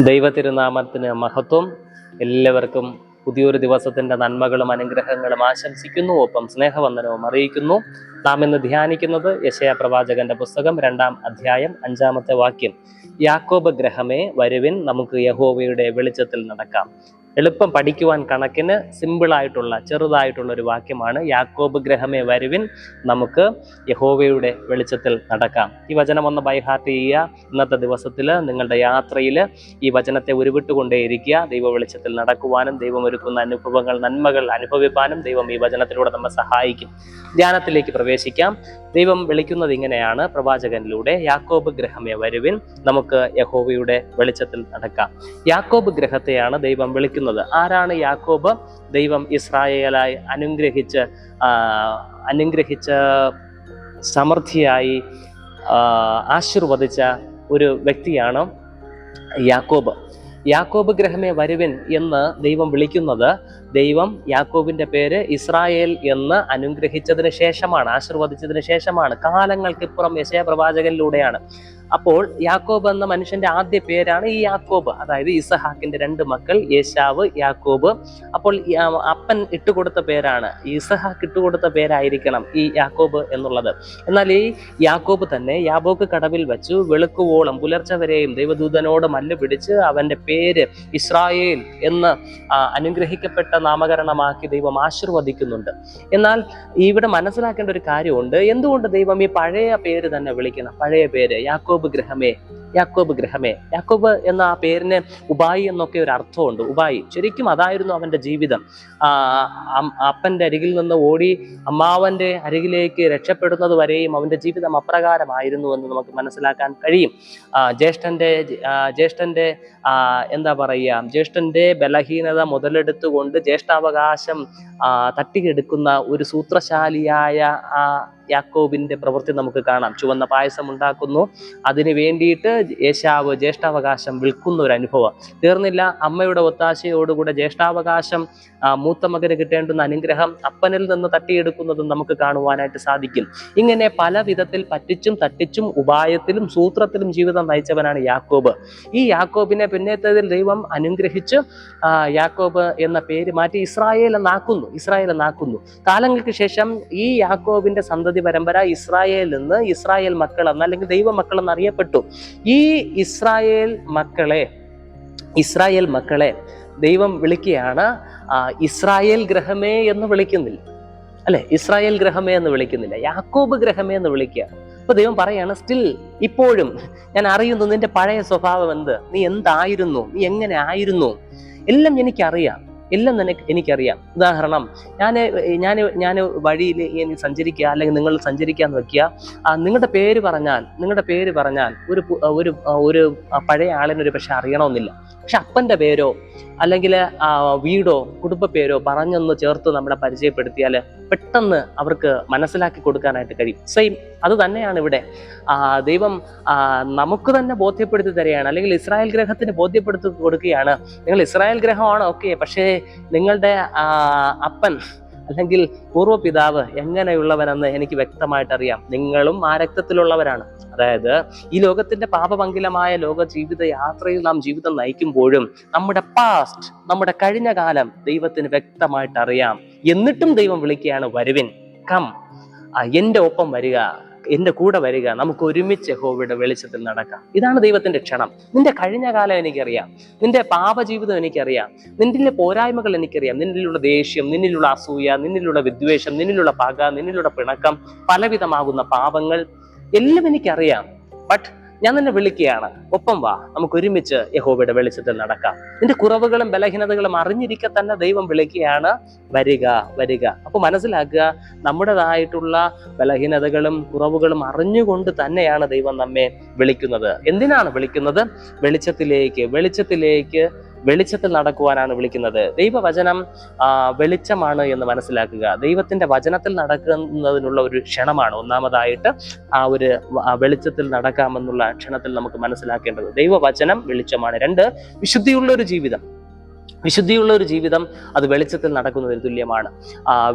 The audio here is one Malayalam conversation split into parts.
ദൈവതിരുനാമത്തിന് മഹത്വം. എല്ലാവർക്കും പുതിയൊരു ദിവസത്തിന്റെ നന്മകളും അനുഗ്രഹങ്ങളും ആശംസിക്കുന്നു. ഒപ്പം സ്നേഹവന്ദനവും അറിയിക്കുന്നു. നാം ഇന്ന് ധ്യാനിക്കുന്നത് യശയ പ്രവാചകന്റെ പുസ്തകം രണ്ടാം അധ്യായം അഞ്ചാമത്തെ വാക്യം. യാക്കോബ് ഗ്രഹമേ വരുവിൻ നമുക്ക് യഹോവയുടെ വെളിച്ചത്തിൽ നടക്കാം. എളുപ്പം പഠിക്കുവാൻ കണക്കിന് സിമ്പിളായിട്ടുള്ള ചെറുതായിട്ടുള്ള ഒരു വാക്യമാണ്. യാക്കോബ് ഗ്രഹമേ വരുവിൻ. നമുക്ക് യഹോവയുടെ വെളിച്ചത്തിൽ നടക്കാം. ഈ വചനം ഒന്ന് ബൈഹാർട്ട് ചെയ്യുക. ഇന്നത്തെ ദിവസത്തിൽ നിങ്ങളുടെ യാത്രയിൽ ഈ വചനത്തെ ഉരുവിട്ടുകൊണ്ടേയിരിക്കുക. ദൈവ വെളിച്ചത്തിൽ നടക്കുവാനും ദൈവം ഒരുക്കുന്ന അനുഭവങ്ങൾ നന്മകൾ അനുഭവിപ്പാനും ദൈവം ഈ വചനത്തിലൂടെ നമ്മെ സഹായിക്കും. ധ്യാനത്തിലേക്ക് പ്രവേശിക്കാം. ദൈവം വിളിക്കുന്നത് ഇങ്ങനെയാണ്. പ്രവാചകനിലൂടെ യാക്കോബ് ഗ്രഹമേ വരുവിൻ. നമുക്ക് യഹോവയുടെ വെളിച്ചത്തിൽ നടക്കാം. യാക്കോബ് ഗ്രഹത്തെയാണ് ദൈവം വിളിക്കുന്നത് ആരാണ് യാക്കോബ്? ദൈവം ഇസ്രായേലായി അനുഗ്രഹിച്ച അനുഗ്രഹിച്ച് സമൃദ്ധിയായി ആശീർവദിച്ച ഒരു വ്യക്തിയാണ് യാക്കോബ്. യാക്കോബ് ഗ്രഹമേ വരുവിൻ എന്ന് ദൈവം വിളിക്കുന്നത്. ദൈവം യാക്കോബിന്റെ പേര് ഇസ്രായേൽ എന്ന് അനുഗ്രഹിച്ചതിന് ശേഷമാണ് ആശീർവദിച്ചതിന് ശേഷമാണ് കാലങ്ങൾക്കിപ്പുറം യശയ പ്രവാചകനിലൂടെയാണ് അപ്പോൾ യാക്കോബ് എന്ന മനുഷ്യന്റെ ആദ്യ പേരാണ് ഈ യാക്കോബ്. അതായത് ഇസഹാക്കിന്റെ രണ്ട് മക്കൾ യേശാവ് യാക്കോബ്. അപ്പോൾ അപ്പൻ ഇട്ടുകൊടുത്ത പേരാണ്. ഇസഹാക്ക് ഇട്ടുകൊടുത്ത പേരായിരിക്കണം ഈ യാക്കോബ് എന്നുള്ളത്. എന്നാൽ ഈ യാക്കോബ് തന്നെ യാബോക്ക് കടവിൽ വെച്ചു വെളുക്കുവോളം പുലർച്ചെ വരെയും ദൈവദൂതനോട് മല്ല് പിടിച്ച് അവന്റെ പേര് ഇസ്രായേൽ എന്ന് അനുഗ്രഹിക്കപ്പെട്ട നാമകരണമാക്കി ദൈവം ആശീർവദിക്കുന്നുണ്ട്. എന്നാൽ ഇവിടെ മനസ്സിലാക്കേണ്ട ഒരു കാര്യമുണ്ട്. എന്തുകൊണ്ട് ദൈവം ഈ പഴയ പേര് തന്നെ വിളിക്കണം പഴയ പേര് യാക്കോബ് ഗ്രഹമേ യാക്കോബ് ഗ്രഹമേ യാക്കോബ് എന്ന ആ പേരിന് ഉബായി എന്നൊക്കെ ഒരു അർത്ഥമുണ്ട്. ഉബായി. ശരിക്കും അതായിരുന്നു അവന്റെ ജീവിതം. അപ്പന്റെ അരികിൽ നിന്ന് ഓടി അമ്മാവന്റെ അരികിലേക്ക് രക്ഷപ്പെടുന്നത് വരെയും അവന്റെ ജീവിതം അപ്രകാരമായിരുന്നു എന്ന് നമുക്ക് മനസ്സിലാക്കാൻ കഴിയും. ജ്യേഷ്ഠന്റെ ആ, എന്താ പറയുക ജ്യേഷ്ഠന്റെ ബലഹീനത മുതലെടുത്തുകൊണ്ട് ജ്യേഷ്ഠാവകാശം തട്ടിയെടുക്കുന്ന ഒരു സൂത്രശാലിയായ ആ യാക്കോബിന്റെ പ്രവൃത്തി നമുക്ക് കാണാം. ചുവന്ന പായസം ഉണ്ടാക്കുന്നു. അതിന് വേണ്ടിയിട്ട് യേശാവ് ജ്യേഷ്ഠാവകാശം വിൽക്കുന്ന ഒരു അനുഭവം. തീർന്നില്ല അമ്മയുടെ ഒത്താശയോടുകൂടെ ജ്യേഷ്ഠാവകാശം മൂത്ത മകന് കിട്ടേണ്ടുന്ന അനുഗ്രഹം അപ്പനിൽ നിന്ന് തട്ടിയെടുക്കുന്നതും നമുക്ക് കാണുവാനായിട്ട് സാധിക്കും. ഇങ്ങനെ പല വിധത്തിൽ പറ്റിച്ചും തട്ടിച്ചും ഉപായത്തിലും സൂത്രത്തിലും ജീവിതം നയിച്ചവനാണ് യാക്കോബ്. ഈ യാക്കോബിനെ പിന്നത്തേതിൽ ദൈവം അനുഗ്രഹിച്ച് യാക്കോബ് എന്ന പേര് മാറ്റി ഇസ്രായേൽ എന്നാക്കുന്നു ഇസ്രായേൽ എന്നാക്കുന്നു. കാലങ്ങൾക്ക് ശേഷം ഈ യാക്കോബിന്റെ സന്തതി പരമ്പര ഇസ്രായേലിൽ നിന്ന് ഇസ്രായേൽ മക്കൾ അല്ലെങ്കിൽ ദൈവ മക്കൾ എന്ന് അറിയപ്പെട്ടു. ഈ ഇസ്രായേൽ മക്കളെ ഇസ്രായേൽ മക്കളെ ദൈവം വിളിക്കുകയാണ് ഇസ്രായേൽ ഗ്രഹമേ എന്ന് വിളിക്കുന്നില്ല. അല്ലെ? ഇസ്രായേൽ ഗ്രഹമേ എന്ന് വിളിക്കുന്നില്ല. യാക്കോബ് ഗ്രഹമേ എന്ന് വിളിക്കുക അപ്പൊ ദൈവം പറയാണ് സ്റ്റിൽ ഇപ്പോഴും ഞാൻ അറിയുന്നു നിന്റെ പഴയ സ്വഭാവം എന്ത്? നീ എന്തായിരുന്നു? നീ എങ്ങനെ ആയിരുന്നു? എല്ലാം എനിക്കറിയാം. എല്ലാം തന്നെ എനിക്കറിയാം. ഉദാഹരണം ഞാൻ ഞാൻ ഞാൻ വഴിയിൽ സഞ്ചരിക്കുക അല്ലെങ്കിൽ നിങ്ങൾ സഞ്ചരിക്കാന്ന് വെക്കുക. നിങ്ങളുടെ പേര് പറഞ്ഞാൽ നിങ്ങളുടെ പേര് പറഞ്ഞാൽ ഒരു ഒരു ഒരു പഴയ ആളിനൊരു ഒരു പക്ഷെ അറിയണമെന്നില്ല. പക്ഷെ അപ്പന്റെ പേരോ അല്ലെങ്കിൽ വീടോ കുടുംബ പേരോ പറഞ്ഞൊന്ന് ചേർത്ത് നമ്മളെ പരിചയപ്പെടുത്തിയാൽ പെട്ടെന്ന് അവർക്ക് മനസ്സിലാക്കി കൊടുക്കാനായിട്ട് കഴിയും. സെയിം അത് തന്നെയാണ് ഇവിടെ ദൈവം നമുക്ക് തന്നെ ബോധ്യപ്പെടുത്തി തരികയാണ്. അല്ലെങ്കിൽ ഇസ്രായേൽ ഗ്രഹത്തിന് ബോധ്യപ്പെടുത്തി കൊടുക്കുകയാണ്. നിങ്ങൾ ഇസ്രായേൽ ഗ്രഹമാണ് ഓക്കെ. പക്ഷേ നിങ്ങളുടെ അപ്പൻ അല്ലെങ്കിൽ പൂർവപിതാവ് എങ്ങനെയുള്ളവനെന്ന് എനിക്ക് വ്യക്തമായിട്ട് അറിയാം നിങ്ങളും ആ രക്തത്തിലുള്ളവരാണ്. അതായത് ഈ ലോകത്തിന്റെ പാപമംഗിലമായ ലോക ജീവിത യാത്രയിൽ നാം ജീവിതം നയിക്കുമ്പോഴും നമ്മുടെ പാസ്റ്റ് നമ്മുടെ കഴിഞ്ഞ കാലം ദൈവത്തിന് വ്യക്തമായിട്ട് അറിയാം എന്നിട്ടും ദൈവം വിളിക്കുകയാണ് വരുവിൻ കം എന്റെ ഒപ്പം വരിക. എന്റെ കൂടെ വരിക നമുക്ക് ഒരുമിച്ച് യഹോവയുടെ വെളിച്ചത്തിൽ നടക്കാം. ഇതാണ് ദൈവത്തിന്റെ ക്ഷണം. നിന്റെ കഴിഞ്ഞ കാലം എനിക്കറിയാം. നിന്റെ പാപജീവിതം എനിക്കറിയാം. നിന്നിലെ പോരായ്മകൾ എനിക്കറിയാം. നിന്നിലുള്ള ദേഷ്യം നിന്നിലുള്ള അസൂയ നിന്നിലുള്ള വിദ്വേഷം നിന്നിലുള്ള പക നിന്നിലുള്ള പിണക്കം പലവിധമാകുന്ന പാപങ്ങൾ എല്ലാം എനിക്കറിയാം. ബട്ട് ഞാൻ നിന്നെ വിളിക്കുകയാണ്. ഒപ്പം വാ നമുക്ക് ഒരുമിച്ച് യഹോബയുടെ വെളിച്ചത്തിൽ നടക്കാം. നിന്റെ കുറവുകളും ബലഹീനതകളും അറിഞ്ഞിരിക്കെ തന്നെ ദൈവം വിളിക്കുകയാണ്. വരിക വരിക. അപ്പൊ മനസ്സിലാക്കുക നമ്മുടേതായിട്ടുള്ള ബലഹീനതകളും കുറവുകളും അറിഞ്ഞുകൊണ്ട് തന്നെയാണ് ദൈവം നമ്മെ വിളിക്കുന്നത്. എന്തിനാണ് വിളിക്കുന്നത്? വെളിച്ചത്തിലേക്ക് വെളിച്ചത്തിലേക്ക് വെളിച്ചത്തിൽ നടക്കുവാനാണ് വിളിക്കുന്നത്. ദൈവവചനം വെളിച്ചമാണ് എന്ന് മനസ്സിലാക്കുക. ദൈവത്തിന്റെ വചനത്തിൽ നടക്കുന്നതിനുള്ള ഒരു ക്ഷണമാണ് ഒന്നാമതായിട്ട് ആ ഒരു വെളിച്ചത്തിൽ നടക്കാമെന്നുള്ള ക്ഷണത്തിൽ നമുക്ക് മനസ്സിലാക്കേണ്ടത്. ദൈവവചനം വെളിച്ചമാണ്. രണ്ട് വിശുദ്ധിയുള്ള ഒരു ജീവിതം. വിശുദ്ധിയുള്ള ഒരു ജീവിതം അത് വെളിച്ചത്തിൽ നടക്കുന്നതിന് തുല്യമാണ്.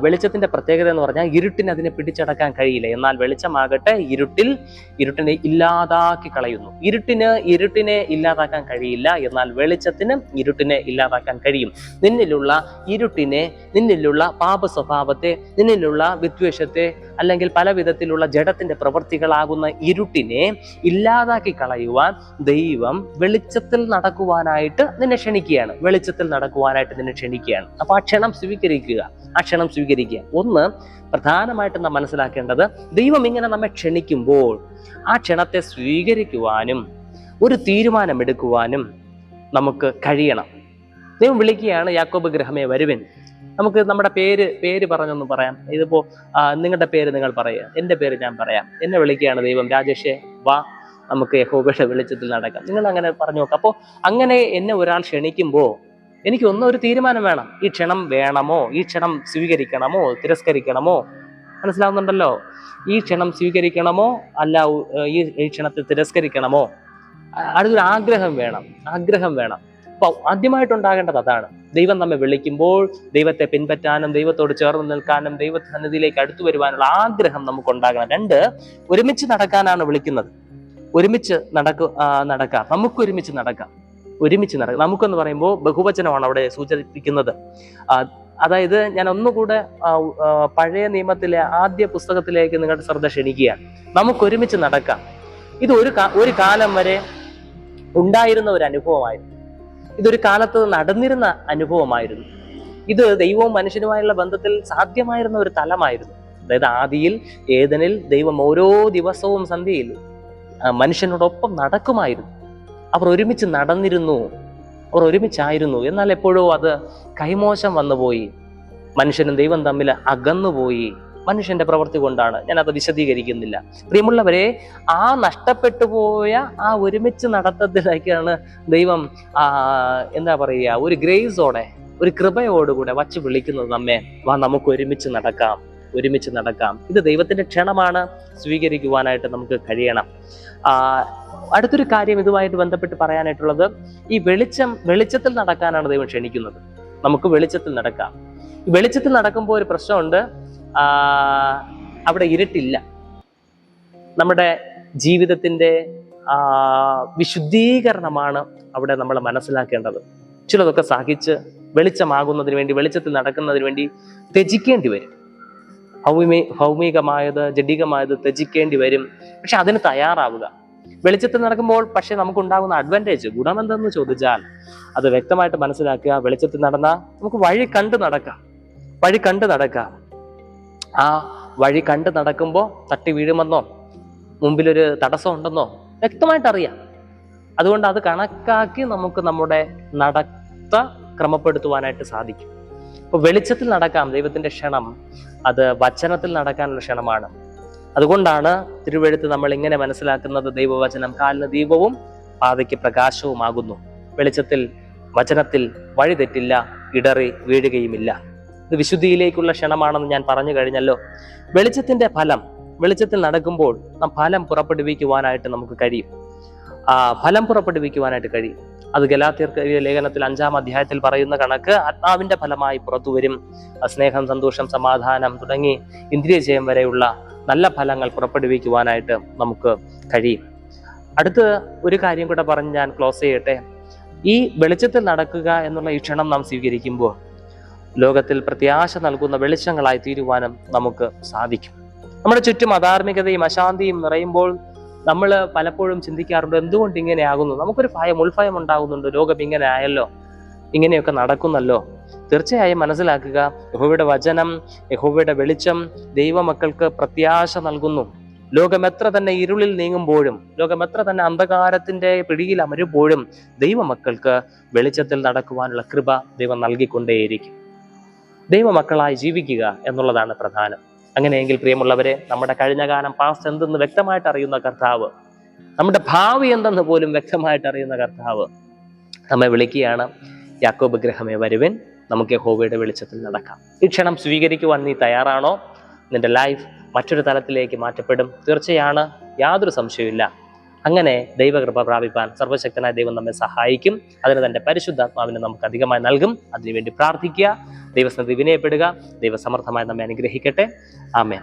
വെളിച്ചത്തിന്റെ പ്രത്യേകത എന്ന് പറഞ്ഞാൽ ഇരുട്ടിന് അതിനെ പിടിച്ചടക്കാൻ കഴിയില്ല. എന്നാൽ വെളിച്ചമാകട്ടെ ഇരുട്ടിൽ ഇരുട്ടിനെ ഇല്ലാതാക്കി കളയുന്നു. ഇരുട്ടിന് ഇരുട്ടിനെ ഇല്ലാതാക്കാൻ കഴിയില്ല. എന്നാൽ വെളിച്ചത്തിന് ഇരുട്ടിനെ ഇല്ലാതാക്കാൻ കഴിയും. നിന്നിലുള്ള ഇരുട്ടിനെ നിന്നിലുള്ള പാപ സ്വഭാവത്തെ നിന്നിലുള്ള വിദ്വേഷത്തെ അല്ലെങ്കിൽ പല വിധത്തിലുള്ള ജഡത്തിന്റെ പ്രവൃത്തികളാകുന്ന ഇരുട്ടിനെ ഇല്ലാതാക്കി കളയുവാൻ ദൈവം വെളിച്ചത്തിൽ നടക്കുവാനായിട്ട് നിന്നെ ക്ഷണിക്കുകയാണ്. വെളിച്ചത്തിൽ നടക്കുവാനായിട്ട് നിന്നെ ക്ഷണിക്കുകയാണ്. അപ്പൊ ആ ക്ഷണം സ്വീകരിക്കുക. ആ ക്ഷണം സ്വീകരിക്കുക. ഒന്ന് പ്രധാനമായിട്ട് നാം മനസ്സിലാക്കേണ്ടത് ദൈവം ഇങ്ങനെ നമ്മെ ക്ഷണിക്കുമ്പോൾ ആ ക്ഷണത്തെ സ്വീകരിക്കുവാനും ഒരു തീരുമാനമെടുക്കുവാനും നമുക്ക് കഴിയണം. ദൈവം വിളിക്കുകയാണ് യാക്കോബ് ഗ്രഹമേ വരുവിൻ. നമുക്ക് നമ്മുടെ പേര് പേര് പറഞ്ഞൊന്ന് പറയാം. ഇതിപ്പോ നിങ്ങളുടെ പേര് നിങ്ങൾ പറയുക. എന്റെ പേര് ഞാൻ പറയാം. എന്നെ വിളിക്കുകയാണ് ദൈവം. രാജേഷേ വാ. നമുക്ക് യഹോബയുടെ വെളിച്ചത്തിൽ നടക്കാം. നിങ്ങൾ അങ്ങനെ പറഞ്ഞു നോക്കാം. അപ്പോൾ അങ്ങനെ എന്നെ ഒരാൾ ക്ഷണിക്കുമ്പോൾ എനിക്ക് ഒന്നും ഒരു തീരുമാനം വേണം. ഈ ക്ഷണം വേണമോ? ഈ ക്ഷണം സ്വീകരിക്കണമോ? തിരസ്കരിക്കണമോ? മനസ്സിലാവുന്നുണ്ടല്ലോ? ഈ ക്ഷണം സ്വീകരിക്കണമോ? അല്ല ഈ ഈ ക്ഷണത്തെ തിരസ്കരിക്കണമോ? അടുത്തൊരു ആഗ്രഹം വേണം. ആഗ്രഹം വേണം. അപ്പൊ ആദ്യമായിട്ടുണ്ടാകേണ്ടത് അതാണ്. ദൈവം നമ്മെ വിളിക്കുമ്പോൾ ദൈവത്തെ പിൻപറ്റാനും ദൈവത്തോട് ചേർന്ന് നിൽക്കാനും ദൈവ സന്നിധിയിലേക്ക് അടുത്തു വരുവാനുള്ള ആഗ്രഹം നമുക്ക് ഉണ്ടാകണം രണ്ട് ഒരുമിച്ച് നടക്കാനാണ് വിളിക്കുന്നത്. ഒരുമിച്ച് നടക്കുക നടക്കാം. നമുക്ക് ഒരുമിച്ച് നടക്കാം. ഒരുമിച്ച് നടക്കാം നമുക്കെന്ന് പറയുമ്പോൾ ബഹുവചനമാണ് അവിടെ സൂചിപ്പിക്കുന്നത്. അതായത് ഞാൻ ഒന്നുകൂടെ പഴയ നിയമത്തിലെ ആദ്യ പുസ്തകത്തിലേക്ക് നിങ്ങളുടെ ശ്രദ്ധ ക്ഷണിക്കുകയാണ്. നമുക്ക് ഒരുമിച്ച് നടക്കാം. ഇത് ഒരു ഒരു കാലം വരെ ഉണ്ടായിരുന്ന ഒരു അനുഭവമായിരുന്നു. ഇതൊരു കാലത്ത് നടന്നിരുന്ന അനുഭവമായിരുന്നു. ഇത് ദൈവവും മനുഷ്യനുമായുള്ള ബന്ധത്തിൽ സാധ്യമായിരുന്ന ഒരു തലമായിരുന്നു. അതായത് ആദിയിൽ ഏതനിൽ ദൈവം ഓരോ ദിവസവും സന്ധ്യയിൽ മനുഷ്യനോടൊപ്പം നടക്കുമായിരുന്നു. അവർ ഒരുമിച്ച് നടന്നിരുന്നു. അവർ ഒരുമിച്ചായിരുന്നു. എന്നാൽ എപ്പോഴോ അത് കൈമോശം വന്നുപോയി. മനുഷ്യനും ദൈവം തമ്മിൽ അകന്നുപോയി. മനുഷ്യന്റെ പ്രവൃത്തി കൊണ്ടാണ്. ഞാൻ അത് വിശദീകരിക്കുന്നില്ല. പ്രിയമുള്ളവരെ ആ നഷ്ടപ്പെട്ടു പോയ ആ ഒരുമിച്ച് നടത്തത്തിലേക്കാണ് ദൈവം എന്താ പറയുക ഒരു ഗ്രേസോടെ ഒരു കൃപയോടുകൂടെ വച്ച് വിളിക്കുന്നത് നമ്മെ. വാ നമുക്ക് ഒരുമിച്ച് നടക്കാം. ഒരുമിച്ച് നടക്കാം. ഇത് ദൈവത്തിന്റെ ക്ഷണമാണ്. സ്വീകരിക്കുവാനായിട്ട് നമുക്ക് കഴിയണം. അടുത്തൊരു കാര്യം ഇതുമായിട്ട് ബന്ധപ്പെട്ട് പറയാനായിട്ടുള്ളത് ഈ വെളിച്ചം വെളിച്ചത്തിൽ നടക്കാനാണ് ദൈവം ക്ഷണിക്കുന്നത്. നമുക്ക് വെളിച്ചത്തിൽ നടക്കാം. വെളിച്ചത്തിൽ നടക്കുമ്പോൾ ഒരു പ്രശ്നമുണ്ട്. അവിടെ ഇരുട്ടില്ല. നമ്മുടെ ജീവിതത്തിന്റെ വിശുദ്ധീകരണമാണ് അവിടെ നമ്മൾ മനസ്സിലാക്കേണ്ടത്. ചിലതൊക്കെ സഹിച്ച് വെളിച്ചമാകുന്നതിന് വേണ്ടി വെളിച്ചത്തിൽ നടക്കുന്നതിന് വേണ്ടി ത്യജിക്കേണ്ടി വരും. ഭൗമി ഭൗമികമായത് ജഡികമായത് ത്യജിക്കേണ്ടി വരും. പക്ഷെ അതിന് തയ്യാറാവുക. വെളിച്ചത്തിൽ നടക്കുമ്പോൾ പക്ഷെ നമുക്കുണ്ടാകുന്ന അഡ്വാന്റേജ് ഗുണം എന്തെന്ന് ചോദിച്ചാൽ അത് വ്യക്തമായിട്ട് മനസ്സിലാക്കുക. വെളിച്ചത്തിൽ നടന്നാൽ നമുക്ക് വഴി കണ്ട് നടക്കാം. വഴി കണ്ട് നടക്കാം. ആ വഴി കണ്ട് നടക്കുമ്പോൾ തട്ടി വീഴുമെന്നോ മുമ്പിലൊരു തടസ്സം ഉണ്ടെന്നോ വ്യക്തമായിട്ട് അറിയാം. അതുകൊണ്ട് അത് കണക്കാക്കി നമുക്ക് നമ്മുടെ നടത്ത ക്രമപ്പെടുത്തുവാനായിട്ട് സാധിക്കും. അപ്പൊ വെളിച്ചത്തിൽ നടക്കാം ദൈവത്തിന്റെ ക്ഷണം. അത് വചനത്തിൽ നടക്കാനുള്ള ക്ഷണമാണ്. അതുകൊണ്ടാണ് തിരുവെഴുത്ത് നമ്മൾ ഇങ്ങനെ മനസ്സിലാക്കുന്നത്. ദൈവവചനം കാലിന് ദീപവും പാതയ്ക്ക് പ്രകാശവുമാകുന്നു. വെളിച്ചത്തിൽ വചനത്തിൽ വഴി തെറ്റില്ല ഇടറി വീഴുകയുമില്ല. ഇത് വിശുദ്ധിയിലേക്കുള്ള ക്ഷണമാണെന്ന് ഞാൻ പറഞ്ഞു കഴിഞ്ഞല്ലോ. വെളിച്ചത്തിന്റെ ഫലം വെളിച്ചത്തിൽ നടക്കുമ്പോൾ നാം ഫലം പുറപ്പെടുവിക്കുവാനായിട്ട് നമുക്ക് കഴിയും. ആ ഫലം പുറപ്പെടുവിക്കുവാനായിട്ട് കഴിയും. അത് ഗലാത്യർക്ക് ലേഖനത്തിൽ അഞ്ചാം അധ്യായത്തിൽ പറയുന്ന കണക്ക് ആത്മാവിന്റെ ഫലമായി പുറത്തു വരും സ്നേഹം സന്തോഷം സമാധാനം തുടങ്ങി ഇന്ദ്രിയജയം വരെയുള്ള നല്ല ഫലങ്ങൾ പുറപ്പെടുവിക്കുവാനായിട്ട് നമുക്ക് കഴിയും. അടുത്ത് ഒരു കാര്യം കൂടെ പറഞ്ഞ് ഞാൻ ക്ലോസ് ചെയ്യട്ടെ. ഈ വെളിച്ചത്തിൽ നടക്കുക എന്നുള്ള ഈ ക്ഷണം നാം സ്വീകരിക്കുമ്പോൾ ലോകത്തിൽ പ്രത്യാശ നൽകുന്ന വെളിച്ചങ്ങളായി തീരുവാനും നമുക്ക് സാധിക്കും. നമ്മുടെ ചുറ്റും അധാർമികതയും അശാന്തിയും നിറയുമ്പോൾ നമ്മൾ പലപ്പോഴും ചിന്തിക്കാറുണ്ട് എന്തുകൊണ്ട് ഇങ്ങനെയാകുന്നു? നമുക്കൊരു ഭയം ഉൾഭയം ഉണ്ടാകുന്നുണ്ട്. ലോകം ഇങ്ങനെ ആയല്ലോ. ഇങ്ങനെയൊക്കെ നടക്കുന്നല്ലോ. തീർച്ചയായും മനസ്സിലാക്കുക യഹോവയുടെ വചനം യഹോവയുടെ വെളിച്ചം ദൈവമക്കൾക്ക് പ്രത്യാശ നൽകുന്നു. ലോകം എത്ര തന്നെ ഇരുളിൽ നീങ്ങുമ്പോഴും ലോകം എത്ര തന്നെ അന്ധകാരത്തിന്റെ പിടിയിൽ അമരുമ്പോഴും ദൈവമക്കൾക്ക് വെളിച്ചത്തിൽ നടക്കുവാനുള്ള കൃപ ദൈവം നൽകിക്കൊണ്ടേയിരിക്കും. ദൈവമക്കളായി ജീവിക്കുക എന്നുള്ളതാണ് പ്രധാനം. അങ്ങനെയെങ്കിൽ പ്രിയമുള്ളവരെ നമ്മുടെ കഴിഞ്ഞ കാലം പാസ്റ്റ് എന്തെന്ന് വ്യക്തമായിട്ട് അറിയുന്ന കർത്താവ് നമ്മുടെ ഭാവി എന്തെന്ന് പോലും വ്യക്തമായിട്ട് അറിയുന്ന കർത്താവ് നമ്മെ വിളിക്കുകയാണ്. യാക്കോബ് ഗ്രഹമേ വരുവൻ നമുക്ക് യഹോവയുടെ വെളിച്ചത്തിൽ നടക്കാം. ഈ ക്ഷണം സ്വീകരിക്കുവാൻ നീ തയ്യാറാണോ? നിന്റെ ലൈഫ് മറ്റൊരു തലത്തിലേക്ക് മാറ്റപ്പെടും. തീർച്ചയാണ് യാതൊരു സംശയവുമില്ല. അങ്ങനെ ദൈവകൃപ പ്രാപിപ്പാൻ സർവശക്തനായ ദൈവം നമ്മെ സഹായിക്കും. അതിന് തന്റെ പരിശുദ്ധാത്മാവിനെ നമുക്ക് അധികമായി നൽകും. അതിനുവേണ്ടി പ്രാർത്ഥിക്കുക. ദൈവസന്നിധി വിനയപ്പെടുക. ദൈവസമർത്ഥമായി നമ്മെ അനുഗ്രഹിക്കട്ടെ. ആമേൻ.